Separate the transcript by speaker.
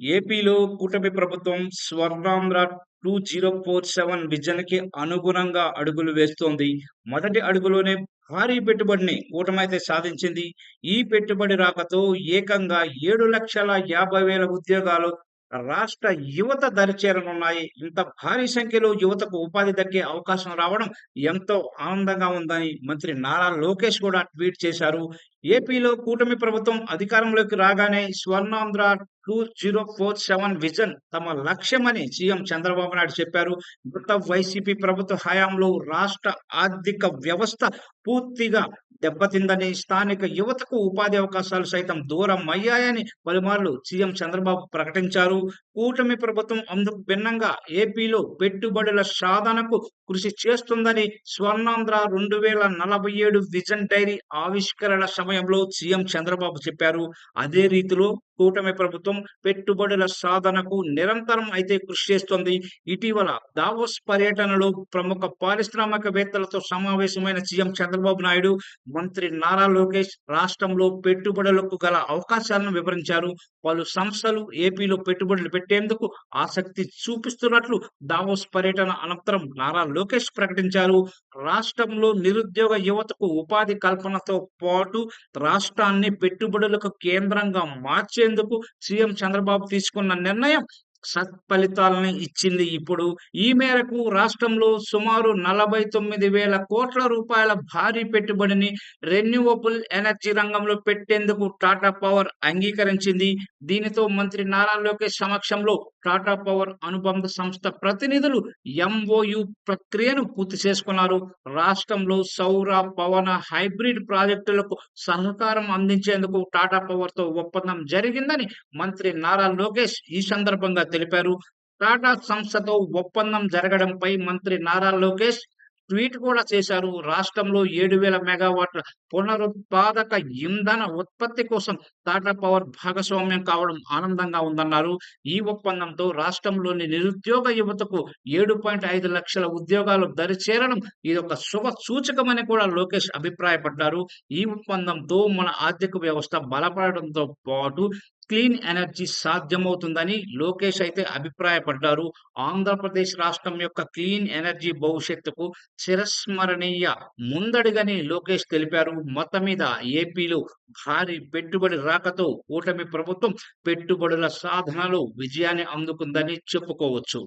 Speaker 1: ఏపీలో కూటమి ప్రభుత్వం Swarnandhra two zero four seven విజన్‌కి అనుగుణంగా అడుగులు వేస్తోంది. మొదటి అడుగులోనే భారీ పెట్టుబడిని కూటమైతే సాధించింది. ఈ పెట్టుబడి రాకతో ఏకంగా 7,50,000 ఉద్యోగాలు రాష్ట్ర యువత దరిచేరనున్నాయి. ఇంత భారీ సంఖ్యలో యువతకు ఉపాధి దక్కే అవకాశం రావడం ఎంతో ఆనందంగా ఉందని మంత్రి నారా లోకేష్ కూడా ట్వీట్ చేశారు. ఏపీలో కూటమి ప్రభుత్వం అధికారంలోకి రాగానే Swarnandhra two zero four seven vision తమ లక్ష్యమని సీఎం చంద్రబాబు నాయుడు చెప్పారు. గత వైసీపీ ప్రభుత్వ హయాంలో రాష్ట్ర ఆర్థిక వ్యవస్థ పూర్తిగా దెబ్బతిందని, స్థానిక యువతకు ఉపాధి అవకాశాలు సైతం దూరం అయ్యాయని పలుమార్లు సీఎం చంద్రబాబు ప్రకటించారు. కూటమి ప్రభుత్వం అందుకు భిన్నంగా ఏపీలో పెట్టుబడుల సాధనకు కృషి చేస్తుందని స్వర్ణాంధ్ర రెండు వేల నలభై ఏడు విజన్ డైరీ ఆవిష్కరణ సమయంలో సీఎం చంద్రబాబు చెప్పారు. అదే రీతిలో కూటమి ప్రభుత్వం పెట్టుబడుల సాధనకు నిరంతరం అయితే కృషి చేస్తోంది. ఇటీవల దావోస్ పర్యటనలో ప్రముఖ పారిశ్రామికవేత్తలతో సమావేశమైన సీఎం చంద్రబాబు నాయుడు, మంత్రి నారా లోకేష్ రాష్ట్రంలో పెట్టుబడులకు గల అవకాశాలను వివరించారు. పలు సంస్థలు ఏపీలో పెట్టుబడులు పెట్టేందుకు ఆసక్తి చూపిస్తున్నట్లు దావోస్ పర్యటన అనంతరం నారా లోకేష్ ప్రకటించారు. రాష్ట్రంలో నిరుద్యోగ యువతకు ఉపాధి కల్పనతో పాటు రాష్ట్రాన్ని పెట్టుబడులకు కేంద్రంగా మార్చేందుకు సీఎం చంద్రబాబు తీసుకున్న నిర్ణయం సత్ఫలితాలను ఇచ్చింది ఇప్పుడు. ఈ మేరకు రాష్ట్రంలో సుమారు నలభై తొమ్మిది వేల కోట్ల రూపాయల భారీ పెట్టుబడిని రెన్యూవబుల్ ఎనర్జీ రంగంలో పెట్టేందుకు టాటా పవర్ అంగీకరించింది. దీనితో మంత్రి నారా లోకేష్ సమక్షంలో టాటా పవర్ అనుబంధ సంస్థ ప్రతినిధులు ఎంఓయు ప్రక్రియను పూర్తి చేసుకున్నారు. రాష్ట్రంలో సౌర, పవన, హైబ్రిడ్ ప్రాజెక్టులకు సహకారం అందించేందుకు టాటా పవర్‌తో ఒప్పందం జరిగిందని మంత్రి నారా లోకేష్ ఈ సందర్భంగా తెలిపారు. టాటా సంస్థతో ఒప్పందం జరగడంపై మంత్రి నారా లోకేష్ ట్వీట్ కూడా చేశారు. రాష్ట్రంలో ఏడు వేల మెగావాట్ల పునరుత్పాదక ఇంధన ఉత్పత్తి కోసం టాటా పవర్ భాగస్వామ్యం కావడం ఆనందంగా ఉందన్నారు. ఈ ఒప్పందంతో రాష్ట్రంలోని నిరుద్యోగ యువతకు ఏడు పాయింట్ ఐదు లక్షల ఉద్యోగాలు దరిచేరడం ఒక శుభ సూచకమని కూడా లోకేష్ అభిప్రాయపడ్డారు. ఈ ఒప్పందంతో మన ఆర్థిక వ్యవస్థ బలపడడంతో పాటు క్లీన్ ఎనర్జీ సాధ్యమవుతుందని లోకేష్ అయితే అభిప్రాయపడ్డారు. ఆంధ్రప్రదేశ్ రాష్ట్రం యొక్క క్లీన్ ఎనర్జీ భవిష్యత్తుకు చిరస్మరణీయ ముందడుగని లోకేష్ తెలిపారు. మొత్తం మీద ఏపీలో భారీ పెట్టుబడి రాకతో కూటమి ప్రభుత్వం పెట్టుబడుల సాధనలో విజయాన్ని అందుకుందని చెప్పుకోవచ్చు.